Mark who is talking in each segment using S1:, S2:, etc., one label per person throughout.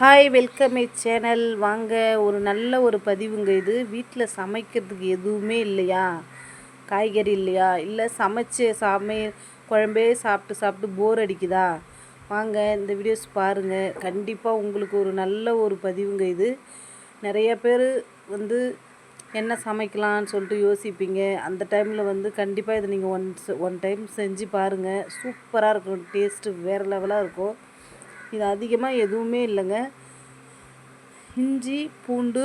S1: Hi welcome my channel வாங்க ஒரு நல்ல ஒரு பதிவுங்க இது. வீட்டில் சமைக்கிறதுக்கு எதுவுமே இல்லையா? காய்கறி இல்லையா? இல்லை சமைச்ச சமையல் குழம்பே சாப்பிட்டு சாப்பிட்டு போர் அடிக்குதா? வாங்க இந்த வீடியோஸ் பாருங்கள் கண்டிப்பாக உங்களுக்கு ஒரு நல்ல ஒரு பதிவுங்க இது. நிறைய பேர் வந்து என்ன சமைக்கலாம்னு சொல்லிட்டு யோசிப்பீங்க. அந்த டைமில் வந்து கண்டிப்பாக இதை நீங்கள் ஒன்ஸ் ஒன் டைம் செஞ்சு பாருங்கள் சூப்பராக இருக்கும். டேஸ்ட்டு வேறு லெவலாக இருக்கும். இது அதிகமாக எதுவுமே இல்லைங்க. இஞ்சி பூண்டு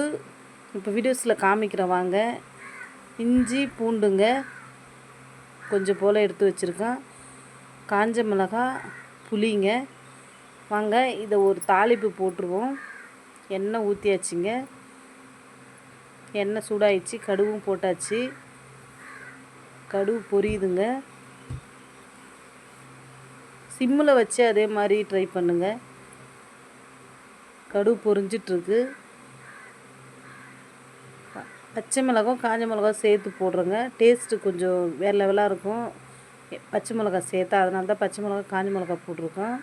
S1: இப்போ வீடியோஸில் காமிக்கிறேன் வாங்க. இஞ்சி பூண்டுங்க. கொஞ்சம் போல் எடுத்து வச்சுருக்கேன். காஞ்ச மிளகாய் புளிங்க. வாங்க இதை ஒரு தாளிப்பு போட்டுருவோம். எண்ணெய் ஊற்றியாச்சுங்க எண்ணெய் சூடாயிடுச்சு கடுகும் போட்டாச்சு. கடுகு பொரியுதுங்க. சிம்மில் வச்சு அதே மாதிரி ட்ரை பண்ணுங்கள் கடுகு பொரிஞ்சிட்ருக்கு. பச்சை மிளகாய் காஞ்ச மிளகாய் சேர்த்து போடுறேங்க. டேஸ்ட்டு கொஞ்சம் வேறு லெவலாக இருக்கும். பச்சை மிளகாய் சேர்த்தா அதனால தான் பச்சை மிளகாய் காஞ்ச மிளகாய் போட்டிருக்கோம்.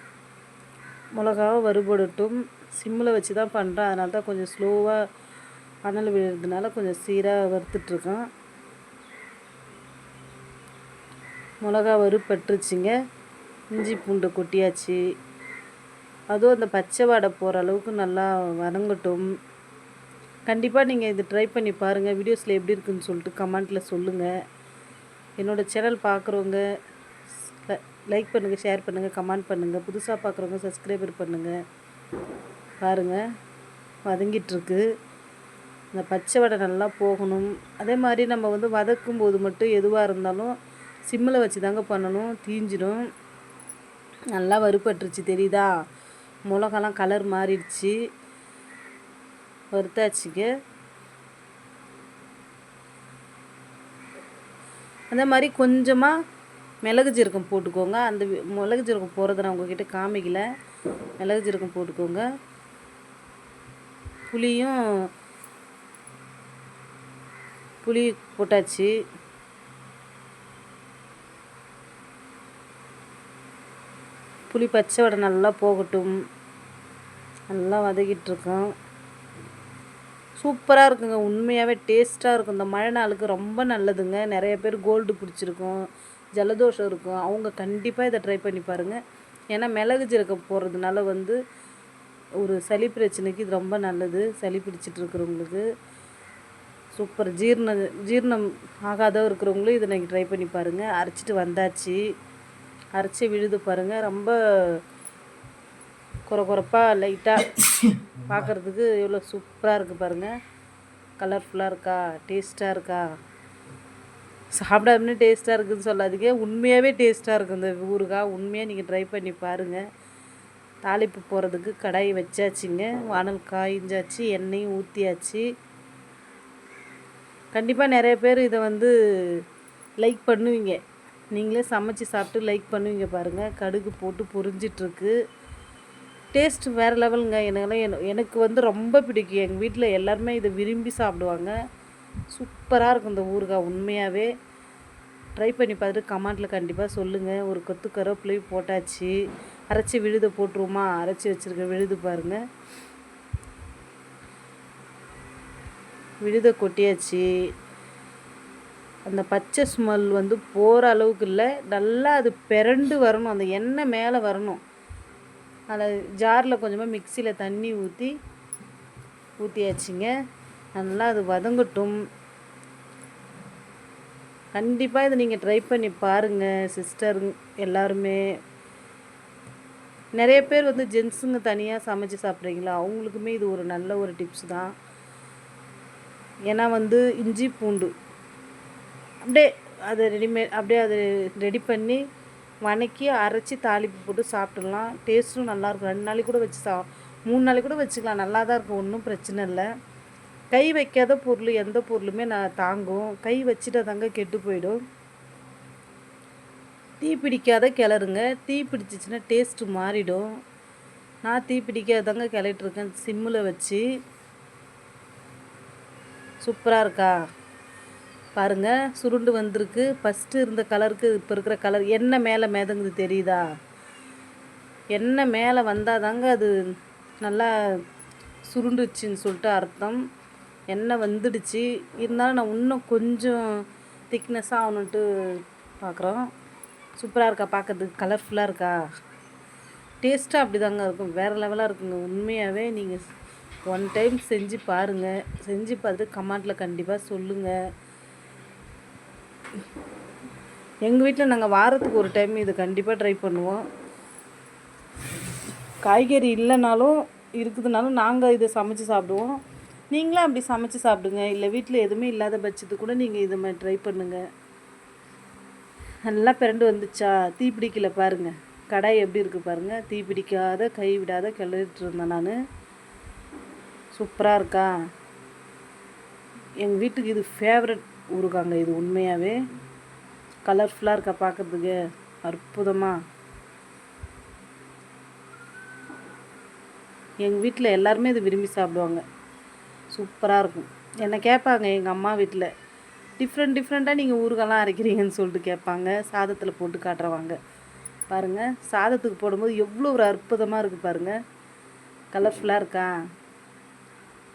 S1: மிளகாவை வறுபடட்டும். சிம்மில் வச்சு தான் பண்ணுறேன் அதனால தான் கொஞ்சம் ஸ்லோவாக அனல் விழுறதுனால கொஞ்சம் சீராக வறுத்துட்ருக்கோம். மிளகா வறுப்பட்டுருச்சுங்க இஞ்சி பூண்டு கொட்டியாச்சு. அதுவும் அந்த பச்சை வாடை போகிற அளவுக்கு நல்லா வதங்கட்டும். கண்டிப்பாக நீங்கள் இது ட்ரை பண்ணி பாருங்கள் வீடியோஸில் எப்படி இருக்குன்னு சொல்லிட்டு கமெண்ட்டில் சொல்லுங்கள் என்னோடய சேனல் பார்க்குறவங்க லைக் பண்ணுங்கள் ஷேர் பண்ணுங்கள் கமெண்ட் பண்ணுங்கள் புதுசாக பார்க்குறவங்க சப்ஸ்கிரைபர் பண்ணுங்கள் பாருங்கள் வதங்கிட்டுருக்கு. இந்த பச்சை வடை நல்லா போகணும். அதே மாதிரி நம்ம வந்து வதக்கும் போது மட்டும் எதுவாக இருந்தாலும் சிம்மில் வச்சு தாங்க பண்ணணும். தீஞ்சிடும். நல்லா வறுபட்டுருச்சு தெரியுதா? மிளகாலாம் கலர் மாறிடுச்சு. வறுத்தாச்சுங்க. அதே மாதிரி கொஞ்சமாக மிளகு ஜீரகம் போட்டுக்கோங்க. அந்த மிளகு ஜீரகம் போகிறத நான் உங்ககிட்ட காமிக்கல. மிளகு ஜீரகம் போட்டுக்கோங்க. புளியும் புளி போட்டாச்சு. புளி பச்சை வடை நல்லா போகட்டும். நல்லா வதக்கிட்டுருக்கோம். சூப்பராக இருக்குங்க. உண்மையாகவே டேஸ்ட்டாக இருக்கும். இந்த மழை நாளுக்கு ரொம்ப நல்லதுங்க. நிறைய பேர் கோல்டு பிடிச்சிருக்கும் ஜலதோஷம் இருக்கும். அவங்க கண்டிப்பாக இதை ட்ரை பண்ணி பாருங்கள் ஏன்னா மிளகு ஜீரகம் போடுறதுனால வந்து ஒரு சளி பிரச்சனைக்கு இது ரொம்ப நல்லது. சளி பிடிச்சிட்டு இருக்கிறவங்களுக்கு சூப்பர். ஜீரண ஜீரணம் ஆகாத இருக்கிறவங்களும் இதை நீங்கள் ட்ரை பண்ணி பாருங்கள் அரைச்சிட்டு வந்தாச்சு. அரைச்சி விழுது பாருங்கள் ரொம்ப குறை லைட்டாக பார்க்குறதுக்கு எவ்வளோ சூப்பராக இருக்குது பாருங்கள் கலர்ஃபுல்லாக இருக்கா? டேஸ்ட்டாக இருக்கா? சாப்பிடாமனே டேஸ்ட்டாக இருக்குதுன்னு சொல்லாதீங்க. உண்மையாகவே டேஸ்ட்டாக இருக்கும் இந்த ஊறுகாய் உண்மையாக நீங்கள் ட்ரை பண்ணி பாருங்கள் தாளிப்பு போகிறதுக்கு கடாய் வச்சாச்சுங்க. வானல் காய்ஞ்சாச்சு எண்ணெயும் ஊற்றியாச்சு கண்டிப்பாக நிறைய பேர் இதை வந்து லைக் பண்ணுவீங்க. நீங்களே சமைச்சு சாப்பிட்டு லைக் பண்ணுவீங்க பாருங்கள் கடுகு போட்டு பொரிஞ்சிட்ருக்கு. டேஸ்ட் வேறு லெவலுங்க எனக்கெல்லாம் எனக்கு வந்து ரொம்ப பிடிக்கும். எங்கள் வீட்டில் எல்லாருமே இதை விரும்பி சாப்பிடுவாங்க. சூப்பராக இருக்கும் இந்த ஊறுகாய் உண்மையாகவே ட்ரை பண்ணி பார்த்துட்டு கமெண்ட்டில் கண்டிப்பாக சொல்லுங்கள் ஒரு கொத்து கருவேப்பிலையும் போட்டாச்சு. அரைச்சி விழுத போட்டுருவோமா? அரைச்சி வச்சுருக்க விழுது பாருங்கள் விழுத கொட்டியாச்சு. அந்த பச்சை ஸ்மெல் வந்து போகிற அளவுக்கு இல்லை. நல்லா அது பிறண்டு வரணும். அந்த எண்ணெய் மேலே வரணும். அதில் ஜாரில் கொஞ்சமாக மிக்சியில் தண்ணி ஊற்றி ஊற்றியாச்சுங்க நல்லா அது வதங்கட்டும். கண்டிப்பாக இதை நீங்கள் ட்ரை பண்ணி பாருங்கள் சிஸ்டர் எல்லாருமே. நிறைய பேர் வந்து ஜென்ஸுங்க தனியாக சமைச்சு சாப்பிட்றீங்களா? அவங்களுக்குமே இது ஒரு நல்ல ஒரு டிப்ஸ் தான். ஏன்னா வந்து இஞ்சி பூண்டு. அப்படியே அதை ரெடிமேட் அப்படியே அதை ரெடி பண்ணி வணக்கி அரைச்சி தாளிப்பு போட்டு சாப்பிட்றலாம் டேஸ்ட்டும் நல்லாயிருக்கும் ரெண்டு நாளைக்கு கூட வச்சு சா மூணு நாளைக்கு கூட வச்சுக்கலாம். நல்லா தான் இருக்கும். ஒன்றும் பிரச்சனை இல்லை. கை வைக்காத பொருள் எந்த பொருளுமே நான் தாங்கும். கை வச்சுட்டா தாங்க கெட்டு போயிடும். தீ பிடிக்காத கிளறுங்க. தீ பிடிச்சிச்சின்னா டேஸ்ட்டு மாறிடும். நான் தீ பிடிக்காதாங்க கிளறிட்டுருக்கேன் சிம்மில் வச்சு. சூப்பராக இருக்கா? பாருங்கள் சுருண்டு வந்திருக்கு. ஃபஸ்ட்டு இருந்த கலருக்கு இப்போ இருக்கிற கலர் என்ன மேலே மேதங்குது தெரியுதா? என்ன மேலே வந்தால் தாங்க அது நல்லா சுருண்டுச்சுன்னு சொல்லிட்டு அர்த்தம். எண்ணெய் வந்துடுச்சு? இருந்தாலும் நான் இன்னும் கொஞ்சம் திக்னஸ்ஸாக ஆகணுன்ட்டு பார்க்குறோம் சூப்பராக இருக்கா? பார்க்கறதுக்கு கலர்ஃபுல்லாக இருக்கா? டேஸ்ட்டாக அப்படி தாங்க இருக்கும். வேறு லெவலாக இருக்குங்க. உண்மையாகவே நீங்கள் ஒன் டைம் செஞ்சு பாருங்கள் செஞ்சு பார்த்துட்டு கமெண்ட்டில் கண்டிப்பாக சொல்லுங்கள் எங்கள் வீட்டில் நாங்கள் வாரத்துக்கு ஒரு டைம் இது கண்டிப்பாக ட்ரை பண்ணுவோம். காய்கறி இல்லைனாலும் இருக்குதுனாலும் நாங்கள் இதை சமைச்சு சாப்பிடுவோம். நீங்களும் அப்படி சமைச்சு சாப்பிடுங்க. இல்லை வீட்டில் எதுவுமே இல்லாத பட்சத்துக்கு கூட நீங்கள் இது மாதிரி ட்ரை பண்ணுங்கள் நல்லா பிறண்டு வந்துச்சா? தீ பிடிக்கல பாருங்கள் கடாய் எப்படி இருக்குது பாருங்கள் தீ பிடிக்காத கை விடாத கிளறிட்டு இருந்தேன் நான். சூப்பராக இருக்கா? எங்கள் வீட்டுக்கு இது ஃபேவரட் ஊறுகாங்க. இது உண்மையாகவே கலர்ஃபுல்லாக இருக்கா பார்க்குறதுக்கு அற்புதமாக எங்கள் வீட்டில் எல்லாருமே இது விரும்பி சாப்பிடுவாங்க. சூப்பராக இருக்கும். என்னை கேட்பாங்க எங்கள் அம்மா வீட்டில் டிஃப்ரெண்ட் டிஃப்ரெண்ட்டாக நீங்கள் ஊறுகாலாம் அரைக்கிறீங்கன்னு சொல்லிட்டு கேட்பாங்க. சாதத்தில் போட்டு காட்டுறவாங்க. பாருங்கள் சாதத்துக்கு போடும்போது எவ்வளோ ஒரு அற்புதமாக இருக்குது பாருங்கள் கலர்ஃபுல்லாக இருக்கா?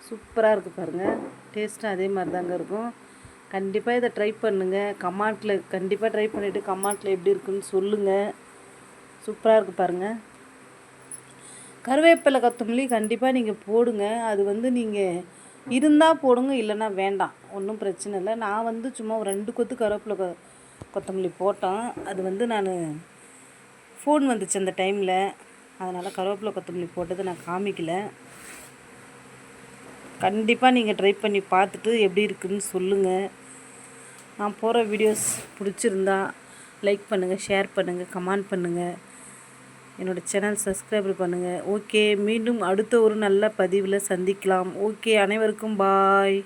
S1: சூப்பராக இருக்குது பாருங்கள் டேஸ்ட்டும் அதே மாதிரி தாங்க இருக்கும். கண்டிப்பாக இதை ட்ரை பண்ணுங்கள் கமாண்டில் கண்டிப்பாக ட்ரை பண்ணிவிட்டு கமாண்டில் எப்படி இருக்குன்னு சொல்லுங்கள் சூப்பராக இருக்குது பாருங்கள் கருவேப்பிலை கொத்தமல்லி கண்டிப்பாக நீங்கள் போடுங்க. அது வந்து நீங்கள் இருந்தால் போடுங்க இல்லைன்னா வேண்டாம். ஒன்றும் பிரச்சனை இல்லை. நான் வந்து சும்மா ஒரு ரெண்டு கொத்து கருவேப்பிலை கொ கொத்தமல்லி போட்டேன். அது வந்து நான் ஃபோன் வந்துச்சு அந்த டைமில் அதனால் கருவேப்பிலை கொத்தமல்லி போட்டது நான் காமிக்கல. கண்டிப்பாக நீங்கள் ட்ரை பண்ணி பார்த்துட்டு எப்படி இருக்குன்னு சொல்லுங்கள் நான் போகிற வீடியோஸ் பிடிச்சிருந்தா லைக் பண்ணுங்கள் ஷேர் பண்ணுங்கள் கமெண்ட் பண்ணுங்கள் என்னோடய சேனல் சப்ஸ்கிரைப் பண்ணுங்கள் ஓகே மீண்டும் அடுத்த ஒரு நல்ல பதிவில் சந்திக்கலாம். ஓகே அனைவருக்கும் பாய்